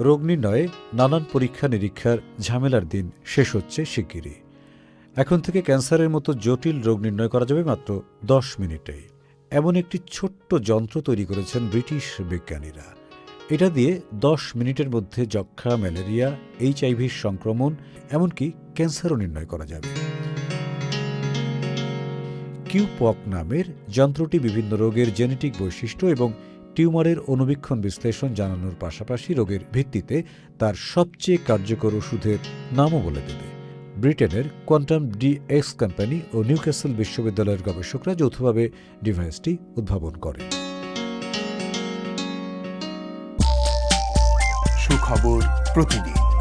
রোগ নির্ণয়ে নানান পরীক্ষা নিরীক্ষার ঝামেলার দিন শেষ হচ্ছে শিগগিরই। এখন থেকে ক্যান্সারের মতো জটিল রোগ নির্ণয় করা যাবে মাত্র দশ মিনিটেই। এমন একটি ছোট্ট যন্ত্র তৈরি করেছেন ব্রিটিশ বিজ্ঞানীরা। এটা দিয়ে দশ মিনিটের মধ্যে যক্ষা ম্যালেরিয়া এইচআইভির সংক্রমণ, এমনকি ক্যান্সারও নির্ণয় করা যাবে। কিউপক নামের যন্ত্রটি বিভিন্ন রোগের জেনেটিক বৈশিষ্ট্য এবং টিউমারের অনুবীক্ষণ বিশ্লেষণ জানানোর পাশাপাশি রোগের ভিত্তিতে তার সবচেয়ে কার্যকর ওষুধের নামও বলে দেবে। ব্রিটেনের কোয়ান্টাম ডি এক্স কোম্পানি ও নিউক্যাসল বিশ্ববিদ্যালয়ের গবেষকরা যৌথভাবে ডিভাইসটি উদ্ভাবন করে। সুখবর প্রতিদিন।